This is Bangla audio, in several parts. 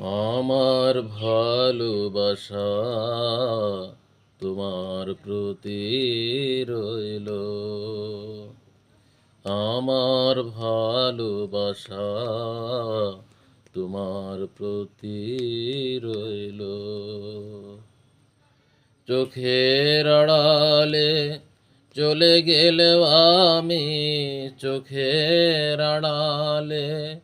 আমার ভালোবাসা তোমার প্রতি রইল। আমার ভালোবাসা তোমার প্রতি রইল। চোখের আড়ালে চলে গেলে আমি চোখের আড়ালে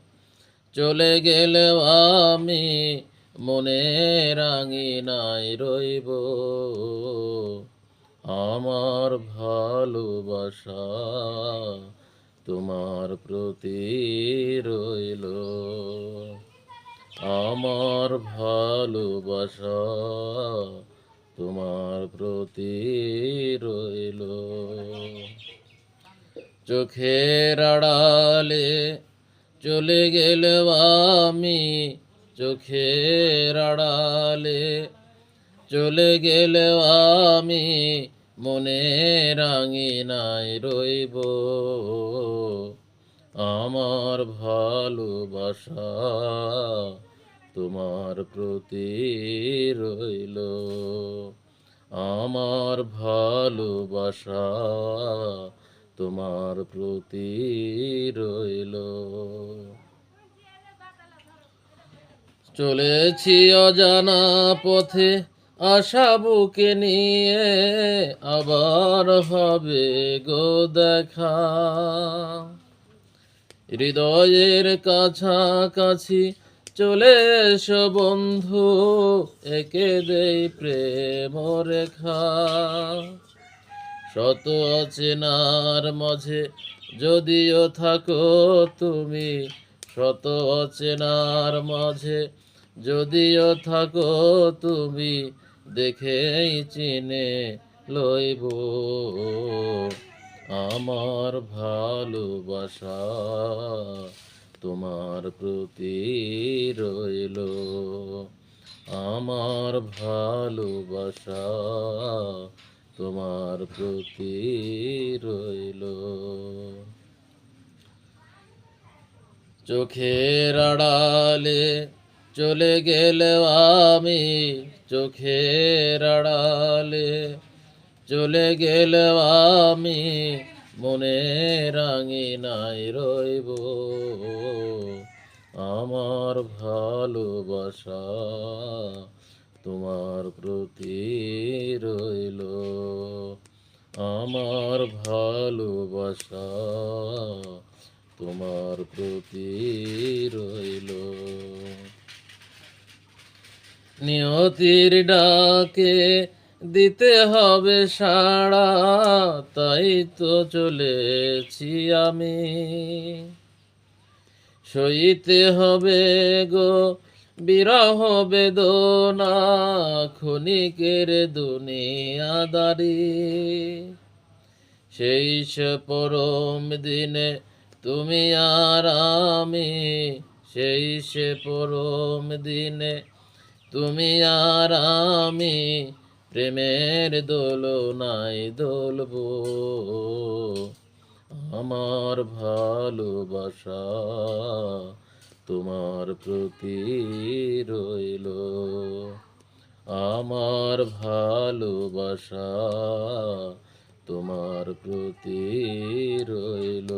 চলে গেলেও আমি মনে রাঙিনাই রইব। আমার ভালোবাসা তোমার প্রতি রইল। আমার ভালোবাসা তোমার প্রতি রইল। চোখের আড়ালে চলে গেলেও আমি চোখের আড়ালে। চলে গেলেও আমি মনে রাঙিনাই রইব। আমার ভালোবাসা তোমার প্রতি রইল। আমার ভালোবাসা তোমার প্রতি রইল। চলেছি অজানা পথে, আশা বুকে নিয়ে আবার হবে গো দেখা। হৃদয়ের কাছাকাছি চলে এসো বন্ধু, একে দেই প্রেম রেখা শত অচেনার মাঝে যদিও থাকো তুমি, শত অচেনার মাঝে যদিও থাকো তুমি, দেখেই চিনে লইব। আমার ভালোবাসা তোমার প্রতি রইল। আমার ভালোবাসা তোমার প্রতি রইল। চোখের আড়ালে চলে গেলেও আমি, চোখের আড়ালে চলে গেলেও আমি মনে রাঙিনাই রইব। আমার ভালোবাসা তোমার প্রতি রইল। আমার ভালোবাসা তোমার প্রতি রইল। নিয়তির ডাকে দিতে হবে সাড়া, তাই তো চলেছি আমি। সইতে হবে গো বিরহ বেদনা ক্ষণিকের দুনিয়াদারি। সেই পরম দিনে তুমি আর আমি সেই পরম দিনে তুমি আর আমি, প্রেমের দোলনায় দোলবো আমার ভালোবাসা তোমার প্রতি রইল। আমার ভালোবাসা তোমার প্রতি রইল।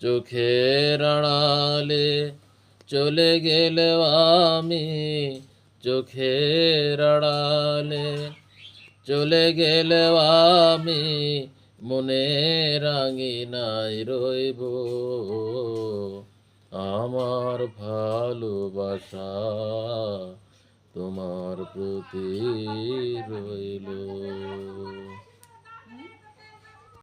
চোখের আড়ালে চলে গেলেও আমি, চোখের আড়ালে চলে গেলেও আমি, মনে রাঙিনাই রইব। আমার ভালোবাসা তোমার প্রতি রইল।